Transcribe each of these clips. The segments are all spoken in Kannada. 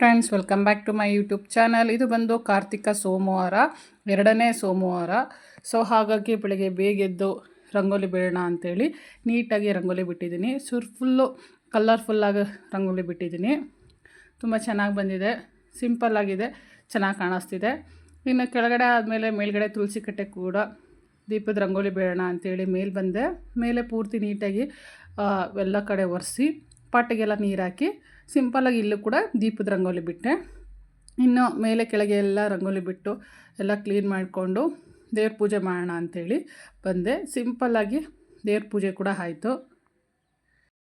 Friends welcome back to my YouTube channel ಇದು ಬಂದು ಕಾರ್ತಿಕ ಸೋಮವಾರ, ಎರಡನೇ ಸೋಮವಾರ. ಸೊ ಹಾಗಾಗಿ ಬೆಳಗ್ಗೆ ಬೇಗೆದ್ದು ರಂಗೋಲಿ ಬಿಡೋಣ ಅಂಥೇಳಿ ನೀಟಾಗಿ ರಂಗೋಲಿ ಬಿಟ್ಟಿದ್ದೀನಿ. ಸುರ್ ಫುಲ್ಲು ಕಲರ್ಫುಲ್ಲಾಗಿ ರಂಗೋಲಿ ಬಿಟ್ಟಿದ್ದೀನಿ. ತುಂಬ ಚೆನ್ನಾಗಿ ಬಂದಿದೆ. ಸಿಂಪಲ್ ಆಗಿದೆ. ಚೆನ್ನಾಗಿ ಕಾಣಿಸ್ತಿದೆ. ಇನ್ನು ಕೆಳಗಡೆ ಆದಮೇಲೆ ಮೇಲ್ಗಡೆ ತುಳಸಿ ಕಟ್ಟೆ ಕೂಡ ದೀಪದ ರಂಗೋಲಿ ಬೇಡೋಣ ಅಂಥೇಳಿ ಮೇಲೆ ಬಂದೆ. ಮೇಲೆ ಪೂರ್ತಿ ನೀಟಾಗಿ ಎಲ್ಲ ಕಡೆ ಒರೆಸಿ, ಪಾಟಿಗೆಲ್ಲ ನೀರು ಹಾಕಿ ಸಿಂಪಲಾಗಿ ಇಲ್ಲೂ ಕೂಡ ದೀಪದ ರಂಗೋಲಿ ಬಿಟ್ಟೆ. ಇನ್ನು ಮೇಲೆ ಕೆಳಗೆ ಎಲ್ಲ ರಂಗೋಲಿ ಬಿಟ್ಟು ಎಲ್ಲ ಕ್ಲೀನ್ ಮಾಡಿಕೊಂಡು ದೇವ್ರ ಪೂಜೆ ಮಾಡೋಣ ಅಂಥೇಳಿ ಬಂದೆ. ಸಿಂಪಲ್ಲಾಗಿ ದೇವ್ರ ಪೂಜೆ ಕೂಡ ಆಯಿತು.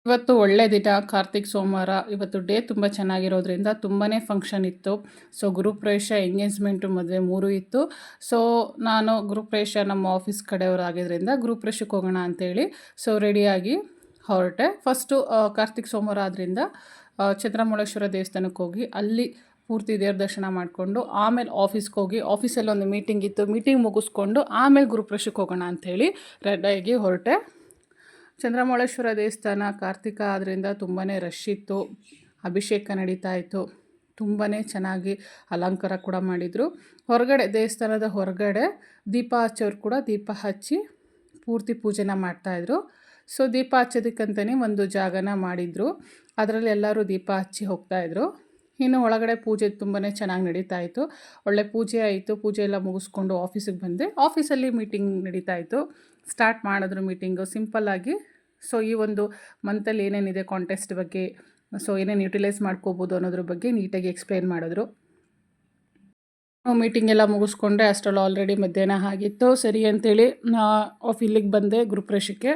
ಇವತ್ತು ಒಳ್ಳೆ ದಿನ, ಕಾರ್ತಿಕ್ ಸೋಮವಾರ. ಇವತ್ತು ಡೇ ತುಂಬ ಚೆನ್ನಾಗಿರೋದ್ರಿಂದ ತುಂಬಾ ಫಂಕ್ಷನ್ ಇತ್ತು. ಸೊ ಗುರುಪ್ರವೇಶ ಎಂಗೇಜ್ಮೆಂಟು ಮದುವೆ ಮೂರು ಇತ್ತು. ಸೊ ನಾನು ಗುರುಪ್ರವೇಶ ನಮ್ಮ ಆಫೀಸ್ ಕಡೆಯವರಾಗಿದ್ದರಿಂದ ಗುರುಪ್ರವೇಶಕ್ಕೆ ಹೋಗೋಣ ಅಂತೇಳಿ ಸೊ ರೆಡಿಯಾಗಿ ಹೊರಟೆ. ಫಸ್ಟು ಕಾರ್ತಿಕ್ ಸೋಮವಾರ ಆದ್ದರಿಂದ ಚಂದ್ರಮೌಳೇಶ್ವರ ದೇವಸ್ಥಾನಕ್ಕೆ ಹೋಗಿ ಅಲ್ಲಿ ಪೂರ್ತಿ ದೇವ್ರ ದರ್ಶನ ಮಾಡಿಕೊಂಡು ಆಮೇಲೆ ಆಫೀಸ್ಗೆ ಹೋಗಿ ಆಫೀಸಲ್ಲಿ ಒಂದು ಮೀಟಿಂಗ್ ಇತ್ತು. ಮೀಟಿಂಗ್ ಮುಗಿಸ್ಕೊಂಡು ಆಮೇಲೆ ಗುರುಪ್ರಶಕ್ಕೆ ಹೋಗೋಣ ಅಂಥೇಳಿ ರೆಡಿಯಾಗಿ ಹೊರಟೆ. ಚಂದ್ರಮೌಳೇಶ್ವರ ದೇವಸ್ಥಾನ ಕಾರ್ತಿಕ ಆದ್ದರಿಂದ ತುಂಬಾ ರಶ್ ಇತ್ತು. ಅಭಿಷೇಕ ನಡೀತಾ ಇತ್ತು. ತುಂಬಾ ಚೆನ್ನಾಗಿ ಅಲಂಕಾರ ಕೂಡ ಮಾಡಿದರು. ಹೊರಗಡೆ ದೇವಸ್ಥಾನದ ಹೊರಗಡೆ ದೀಪ ಹಚ್ಚೋರು ಕೂಡ ದೀಪ ಹಚ್ಚಿ ಪೂರ್ತಿ ಪೂಜೆನ ಮಾಡ್ತಾಯಿದ್ರು ಸೊ ದೀಪ ಹಚ್ಚೋದಕ್ಕಂತಲೇ ಒಂದು ಜಾಗನ ಮಾಡಿದರು. ಅದರಲ್ಲಿ ಎಲ್ಲರೂ ದೀಪ ಹಚ್ಚಿ ಹೋಗ್ತಾಯಿದ್ರು ಇನ್ನು ಒಳಗಡೆ ಪೂಜೆ ತುಂಬಾ ಚೆನ್ನಾಗಿ ನಡೀತಾ ಇತ್ತು. ಒಳ್ಳೆ ಪೂಜೆ ಆಯಿತು. ಪೂಜೆ ಎಲ್ಲ ಮುಗಿಸ್ಕೊಂಡು ಆಫೀಸಿಗೆ ಬಂದೆ. ಆಫೀಸಲ್ಲಿ ಮೀಟಿಂಗ್ ನಡೀತಾ ಇತ್ತು. ಸ್ಟಾರ್ಟ್ ಮಾಡಿದ್ರು ಮೀಟಿಂಗು ಸಿಂಪಲ್ಲಾಗಿ ಸೊ ಈ ಒಂದು ಮಂತಲ್ಲಿ ಏನೇನಿದೆ ಕಾಂಟೆಸ್ಟ್ ಬಗ್ಗೆ, ಸೊ ಏನೇನು ಯುಟಿಲೈಸ್ ಮಾಡ್ಕೋಬೋದು ಅನ್ನೋದ್ರ ಬಗ್ಗೆ ನೀಟಾಗಿ ಎಕ್ಸ್ಪ್ಲೈನ್ ಮಾಡಿದ್ರು. ಮೀಟಿಂಗ್ ಎಲ್ಲ ಮುಗಿಸ್ಕೊಂಡೆ. ಅಷ್ಟರಲ್ಲಿ ಆಲ್ರೆಡಿ ಮಧ್ಯಾಹ್ನ ಆಗಿತ್ತು. ಸರಿ ಅಂತೇಳಿ ಆಫ್ ಇಲ್ಲಿಗೆ ಬಂದೆ ಗೃಹಪ್ರವೇಶಕ್ಕೆ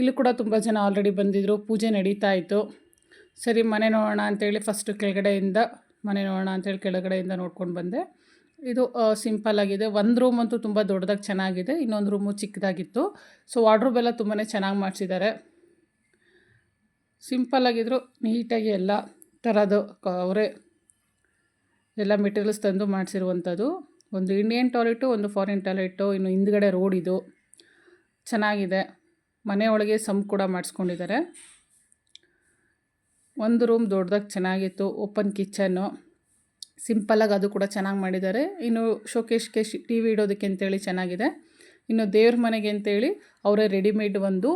ಇಲ್ಲಿ ಕೂಡ ತುಂಬ ಜನ ಆಲ್ರೆಡಿ ಬಂದಿದ್ದರು ಪೂಜೆ ನಡೀತಾ ಇತ್ತು. ಸರಿ, ಮನೆ ನೋಡೋಣ ಅಂತೇಳಿ ಫಸ್ಟು ಕೆಳಗಡೆಯಿಂದ, ಮನೆ ನೋಡೋಣ ಅಂತೇಳಿ ಕೆಳಗಡೆಯಿಂದ ನೋಡ್ಕೊಂಡು ಬಂದೆ. ಇದು ಸಿಂಪಲ್ ಆಗಿದೆ. ಒಂದು ರೂಮ್ ಅಂತೂ ತುಂಬ ದೊಡ್ಡದಾಗಿ ಚೆನ್ನಾಗಿದೆ. ಇನ್ನೊಂದು ರೂಮು ಚಿಕ್ಕದಾಗಿತ್ತು. ಸೊ ವಾರ್ಡ್ರೂಬ್ ಎಲ್ಲ ತುಂಬಾ ಚೆನ್ನಾಗಿ ಮಾಡಿಸಿದ್ದಾರೆ. ಸಿಂಪಲ್ ಆಗಿದ್ರು ನೀಟಾಗಿ ಎಲ್ಲ ಥರದ್ದು ಅವರೇ ಎಲ್ಲ ಮೆಟೀರಿಯಲ್ಸ್ ತಂದು ಮಾಡಿಸಿರುವಂಥದ್ದು ಒಂದು ಇಂಡಿಯನ್ ಟಾಯ್ಲೆಟು ಒಂದು ಫಾರಿನ್ ಟಾಯ್ಲೆಟು ಇನ್ನು ಹಿಂದ್ಗಡೆ ರೋಡ್ ಇದು. ಚೆನ್ನಾಗಿದೆ. ಮನೆ ಒಳಗೆ ಸಮ್ ಕೂಡ ಮಾಡಿಸ್ಕೊಂಡಿದ್ದಾರೆ. ಒಂದು ರೂಮ್ ದೊಡ್ಡದಾಗಿ ಚೆನ್ನಾಗಿತ್ತು, ಓಪನ್ ಕಿಚನ್ನು. ಸಿಂಪಲ್ಲಾಗಿ ಅದು ಕೂಡ ಚೆನ್ನಾಗಿ ಮಾಡಿದ್ದಾರೆ. ಇನ್ನು ಶೋಕೇಶ್ಗೆ ಟಿ ವಿ ಇಡೋದಕ್ಕೆ ಅಂತೇಳಿ ಚೆನ್ನಾಗಿದೆ. ಇನ್ನು ದೇವ್ರ ಮನೆಗೆ ಅಂತೇಳಿ ಅವರೇ ರೆಡಿಮೇಡ್ ಒಂದು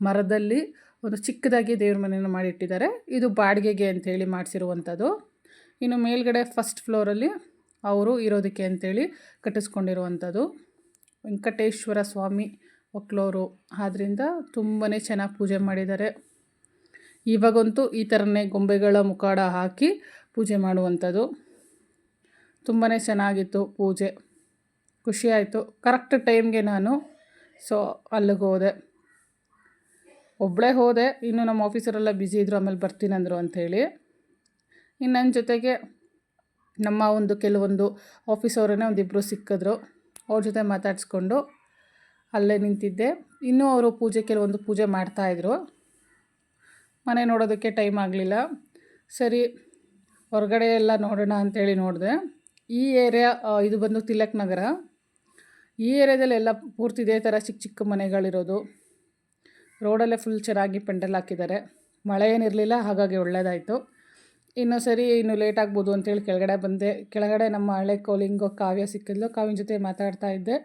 ಮರದಲ್ಲಿ ಒಂದು ಚಿಕ್ಕದಾಗಿ ದೇವ್ರ ಮನೆಯನ್ನು ಮಾಡಿಟ್ಟಿದ್ದಾರೆ. ಇದು ಬಾಡಿಗೆಗೆ ಅಂಥೇಳಿ ಮಾಡಿಸಿರುವಂಥದ್ದು. ಇನ್ನು ಮೇಲ್ಗಡೆ ಫಸ್ಟ್ ಫ್ಲೋರಲ್ಲಿ ಅವರು ಇರೋದಕ್ಕೆ ಅಂಥೇಳಿ ಕಟ್ಟಿಸ್ಕೊಂಡಿರುವಂಥದ್ದು. ವೆಂಕಟೇಶ್ವರ ಸ್ವಾಮಿ ಒಕ್ಲೋರು ಆದ್ದರಿಂದ ತುಂಬಾ ಚೆನ್ನಾಗಿ ಪೂಜೆ ಮಾಡಿದ್ದಾರೆ. ಇವಾಗಂತೂ ಈ ಥರನೇ ಗೊಂಬೆಗಳ ಮುಖಾಡ ಹಾಕಿ ಪೂಜೆ ಮಾಡುವಂಥದ್ದು. ತುಂಬಾ ಚೆನ್ನಾಗಿತ್ತು ಪೂಜೆ. ಖುಷಿಯಾಯಿತು ಕರೆಕ್ಟ್ ಟೈಮ್ಗೆ ನಾನು ಸೊ ಅಲ್ಲಿಗೆ ಹೋದೆ. ಒಬ್ಬಳೇ ಹೋದೆ. ಇನ್ನು ನಮ್ಮ ಆಫೀಸರೆಲ್ಲ ಬ್ಯುಸಿ ಇದ್ದರು ಆಮೇಲೆ ಬರ್ತೀನಂದರು ಅಂಥೇಳಿ. ಇನ್ನು ನನ್ನ ಜೊತೆಗೆ ನಮ್ಮ ಒಂದು ಕೆಲವೊಂದು ಆಫೀಸ್ ಅವರನ್ನೇ ಒಂದಿಬ್ಬರು ಸಿಕ್ಕಿದ್ರು. ಅವ್ರ ಜೊತೆ ಮಾತಾಡಿಸ್ಕೊಂಡು ಅಲ್ಲೇ ನಿಂತಿದ್ದೆ. ಇನ್ನೂ ಅವರು ಪೂಜೆ ಕೆಲವೊಂದು ಪೂಜೆ ಮಾಡ್ತಾಯಿದ್ರು ಮನೆ ನೋಡೋದಕ್ಕೆ ಟೈಮ್ ಆಗಲಿಲ್ಲ. ಸರಿ, ಹೊರಗಡೆ ಎಲ್ಲ ನೋಡೋಣ ಅಂತೇಳಿ ನೋಡಿದೆ. ಈ ಏರಿಯಾ ಇದು ಬಂದು ತಿಲಕ್ ನಗರ. ಈ ಏರಿಯಾದಲ್ಲಿ ಎಲ್ಲ ಪೂರ್ತಿ ಇದೇ ಥರ ಚಿಕ್ಕ ಚಿಕ್ಕ ಮನೆಗಳಿರೋದು. ರೋಡಲ್ಲೇ ಫುಲ್ ಚೆನ್ನಾಗಿ ಪೆಂಡಲ್ ಹಾಕಿದ್ದಾರೆ. ಮಳೆ ಏನಿರಲಿಲ್ಲ, ಹಾಗಾಗಿ ಒಳ್ಳೆಯದಾಯಿತು ಇನ್ನೂ ಸರಿ, ಇನ್ನು ಲೇಟ್ ಆಗ್ಬೋದು ಅಂತೇಳಿ ಕೆಳಗಡೆ ಬಂದೆ. ಕೆಳಗಡೆ ನಮ್ಮ ಹಳೆ ಕೋಲಿಂಗು ಕಾವ್ಯ ಸಿಕ್ಕಿದ್ಲು. ಕಾವ್ಯನ ಜೊತೆ ಮಾತಾಡ್ತಾ ಇದ್ದೆ.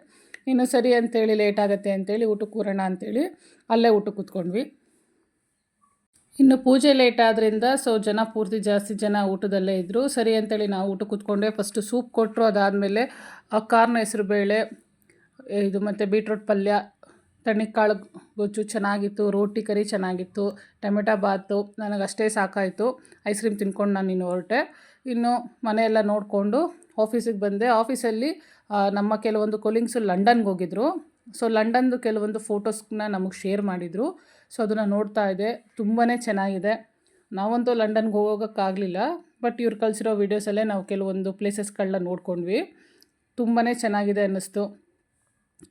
ಇನ್ನು ಸರಿ ಅಂತೇಳಿ ಲೇಟ್ ಆಗುತ್ತೆ ಅಂತೇಳಿ ಊಟಕ್ಕೆ ಕೂರೋಣ ಅಂತೇಳಿ ಅಲ್ಲೇ ಊಟಕ್ಕೆ ಕೂತ್ಕೊಂಡ್ವಿ. ಇನ್ನು ಪೂಜೆ ಲೇಟ್ ಆದ್ದರಿಂದ ಸೊ ಜನ ಪೂರ್ತಿ ಜಾಸ್ತಿ ಜನ ಊಟದಲ್ಲೇ ಇದ್ದರು ಸರಿ ಅಂತೇಳಿ ನಾವು ಊಟ ಕೂತ್ಕೊಂಡೆ ಫಸ್ಟು ಸೂಪ್ ಕೊಟ್ಟರು ಅದಾದಮೇಲೆ ಕಾರ್ನ ಹೆಸರು ಬೇಳೆ ಇದು ಮತ್ತು ಬೀಟ್ರೋಟ್ ಪಲ್ಯ ತಣ್ಣಿಕಾಳು ಗೊಜ್ಜು ಚೆನ್ನಾಗಿತ್ತು, ರೋಟಿ ಕರಿ ಚೆನ್ನಾಗಿತ್ತು, ಟೊಮೆಟೊ ಬಾತು ನನಗೆ ಅಷ್ಟೇ ಸಾಕಾಯಿತು. ಐಸ್ ಕ್ರೀಮ್ ತಿನ್ಕೊಂಡು ನಾನು ಇನ್ನು ಹೊರಟೆ. ಇನ್ನು ಮನೆಯೆಲ್ಲ ನೋಡಿಕೊಂಡು ಆಫೀಸಿಗೆ ಬಂದೆ. ಆಫೀಸಲ್ಲಿ ನಮ್ಮ ಕೆಲವೊಂದು ಕೊಲೀಗ್ಸು ಲಂಡನ್ಗೆ ಹೋಗಿದ್ರು. ಸೊ ಲಂಡನ್ದು ಕೆಲವೊಂದು ಫೋಟೋಸ್ನ ನಮಗೆ ಶೇರ್ ಮಾಡಿದರು. ಸೊ ಅದನ್ನು ನೋಡ್ತಾ ಇದ್ದೆ. ತುಂಬಾ ಚೆನ್ನಾಗಿದೆ. ನಾವಂತೂ ಲಂಡನ್ಗೆ ಹೋಗೋಕ್ಕಾಗಲಿಲ್ಲ. ಬಟ್ ಇವ್ರು ಕಳಿಸಿರೋ ವೀಡಿಯೋಸಲ್ಲೇ ನಾವು ಕೆಲವೊಂದು ಪ್ಲೇಸಸ್ಗಳನ್ನ ನೋಡ್ಕೊಂಡ್ವಿ. ತುಂಬಾ ಚೆನ್ನಾಗಿದೆ ಅನ್ನಿಸ್ತು.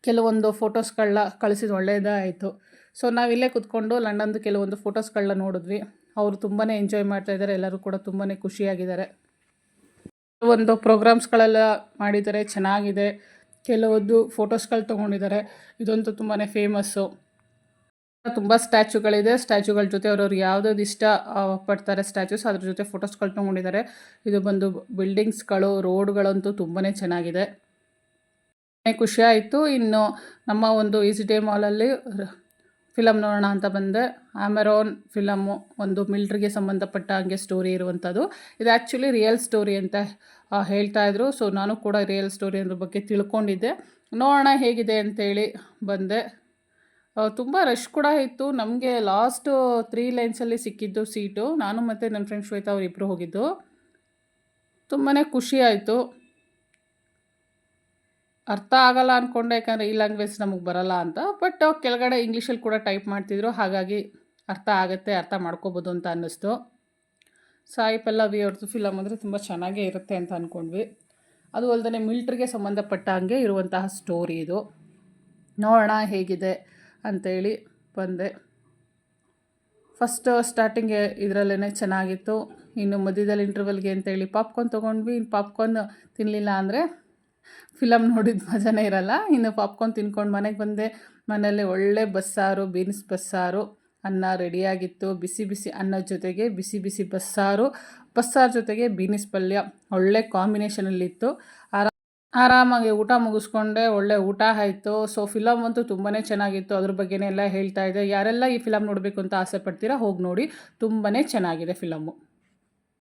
ಕೆಲವೊಂದು ಫೋಟೋಸ್ಗಳನ್ನ ಕಳಿಸಿದ ಒಳ್ಳೆಯದೇ ಆಯಿತು ಸೊ ನಾವು ಇಲ್ಲೇ ಕುತ್ಕೊಂಡು ಲಂಡನ್ದು ಕೆಲವೊಂದು ಫೋಟೋಸ್ಗಳನ್ನ ನೋಡಿದ್ವಿ. ಅವರು ತುಂಬಾ ಎಂಜಾಯ್ ಮಾಡ್ತಾ ಇದ್ದಾರೆ. ಎಲ್ಲರೂ ಕೂಡ ತುಂಬಾ ಖುಷಿಯಾಗಿದ್ದಾರೆ. ಒಂದು ಪ್ರೋಗ್ರಾಮ್ಸ್ಗಳೆಲ್ಲ ಮಾಡಿದ್ದಾರೆ, ಚೆನ್ನಾಗಿದೆ. ಕೆಲವೊಂದು ಫೋಟೋಸ್ಗಳು ತೊಗೊಂಡಿದ್ದಾರೆ. ಇದಂತೂ ತುಂಬಾ ಫೇಮಸ್ಸು. ತುಂಬ ಸ್ಟ್ಯಾಚುಗಳಿದೆ. ಸ್ಟ್ಯಾಚುಗಳ ಜೊತೆ ಅವ್ರವ್ರು ಯಾವುದಾದ್ರು ಇಷ್ಟ ಪಡ್ತಾರೆ ಸ್ಟ್ಯಾಚುಸ್, ಅದ್ರ ಜೊತೆ ಫೋಟೋಸ್ಗಳು ತೊಗೊಂಡಿದ್ದಾರೆ. ಇದು ಬಂದು ಬಿಲ್ಡಿಂಗ್ಸ್ಗಳು, ರೋಡ್ಗಳಂತೂ ತುಂಬಾ ಚೆನ್ನಾಗಿದೆ. ಖುಷಿ ಆಯಿತು. ಇನ್ನು ನಮ್ಮ ಒಂದು ಈಸಿ ಡೇ ಮಾಲಲ್ಲಿ ಫಿಲಮ್ ನೋಡೋಣ ಅಂತ ಬಂದೆ. ಆಮೆರಾನ್ ಫಿಲಮ್ಮು ಒಂದು ಮಿಲ್ಟ್ರಿಗೆ ಸಂಬಂಧಪಟ್ಟ ಹಾಗೆ ಸ್ಟೋರಿ ಇರುವಂಥದ್ದು. ಇದು ಆ್ಯಕ್ಚುಲಿ ರಿಯಲ್ ಸ್ಟೋರಿ ಅಂತ ಹೇಳ್ತಾ ಇದ್ರು. ಸೊ ನಾನು ಕೂಡ ರಿಯಲ್ ಸ್ಟೋರಿ ಅದ್ರ ಬಗ್ಗೆ ತಿಳ್ಕೊಂಡಿದ್ದೆ. ನೋಡೋಣ ಹೇಗಿದೆ ಅಂತೇಳಿ ಬಂದೆ. ತುಂಬ ರಶ್ ಕೂಡ ಇತ್ತು. ನಮಗೆ ಲಾಸ್ಟು ತ್ರೀ ಲೈನ್ಸಲ್ಲಿ ಸಿಕ್ಕಿದ್ದು ಸೀಟು ನಾನು ಮತ್ತು ನನ್ನ ಫ್ರೆಂಡ್ ಶ್ವೇತಾ ಅವರಿಬ್ಬರು ಹೋಗಿದ್ದು. ತುಂಬಾ ಖುಷಿ ಆಯಿತು. ಅರ್ಥ ಆಗಲ್ಲ ಅಂದ್ಕೊಂಡೆ ಯಾಕಂದರೆ ಈ ಲ್ಯಾಂಗ್ವೇಜ್ ನಮಗೆ ಬರಲ್ಲ ಅಂತ. ಬಟ್ ಕೆಳಗಡೆ ಇಂಗ್ಲೀಷಲ್ಲಿ ಕೂಡ ಟೈಪ್ ಮಾಡ್ತಿದ್ರು. ಹಾಗಾಗಿ ಅರ್ಥ ಆಗುತ್ತೆ, ಅರ್ಥ ಮಾಡ್ಕೋಬೋದು ಅಂತ ಅನ್ನಿಸ್ತು. ಸಾಯಿ ಪಲ್ಲವಿ ಅವ್ರದ್ದು ಫಿಲಮ್ ಅಂದರೆ ತುಂಬ ಚೆನ್ನಾಗೇ ಇರುತ್ತೆ ಅಂತ ಅಂದ್ಕೊಂಡ್ವಿ ಅದು ಅಲ್ಲದೆ ಮಿಲ್ಟ್ರಿಗೆ ಸಂಬಂಧಪಟ್ಟ ಹಾಗೆ ಇರುವಂತಹ ಸ್ಟೋರಿ ಇದು. ನೋಡೋಣ ಹೇಗಿದೆ ಅಂತೇಳಿ ಬಂದೆ. ಫಸ್ಟ್ ಸ್ಟಾರ್ಟಿಂಗ್ ಇದರಲ್ಲೇ ಚೆನ್ನಾಗಿತ್ತು. ಇನ್ನು ಮಧ್ಯದಲ್ಲಿ ಇಂಟರ್ವಲ್ಗೆ ಅಂತೇಳಿ ಪಾಪ್ಕಾರ್ನ್ ತೊಗೊಂಡ್ವಿ. ಇನ್ನು ಪಾಪ್ಕಾರ್ನ್ ತಿನ್ನಲಿಲ್ಲ ಅಂದರೆ ಫಿಲಮ್ ನೋಡಿದ ಮಜಾನೇ ಇರಲ್ಲ. ಇನ್ನು ಪಾಪ್ಕಾರ್ನ್ ತಿನ್ಕೊಂಡು ಮನೆಗೆ ಬಂದೆ. ಮನೆಯಲ್ಲಿ ಒಳ್ಳೆ ಬಸ್ಸಾರು, ಬೀನ್ಸ್ ಬಸ್ಸಾರು, ಅನ್ನ ರೆಡಿಯಾಗಿತ್ತು. ಬಿಸಿ ಬಿಸಿ ಅನ್ನದ ಜೊತೆಗೆ ಬಿಸಿ ಬಿಸಿ ಬಸ್ಸಾರು ಬಸ್ಸಾರು ಜೊತೆಗೆ ಬೀನಿಸ್ ಪಲ್ಯ. ಒಳ್ಳೆ ಕಾಂಬಿನೇಷನಲ್ಲಿತ್ತು. ಆರಾ, ಆರಾಮಾಗಿ ಊಟ ಮುಗಿಸ್ಕೊಂಡೆ. ಒಳ್ಳೆ ಊಟ ಆಯಿತು. ಸೊ ಫಿಲಮ್ ಅಂತೂ ತುಂಬಾ ಚೆನ್ನಾಗಿತ್ತು. ಅದ್ರ ಬಗ್ಗೆನೇ ಎಲ್ಲ ಹೇಳ್ತಾ ಇದೆ ಯಾರೆಲ್ಲ ಈ ಫಿಲಮ್ ನೋಡಬೇಕು ಅಂತ ಆಸೆ ಪಡ್ತೀರಾ ಹೋಗಿ ನೋಡಿ. ತುಂಬಾ ಚೆನ್ನಾಗಿದೆ ಫಿಲಮ್ಮು.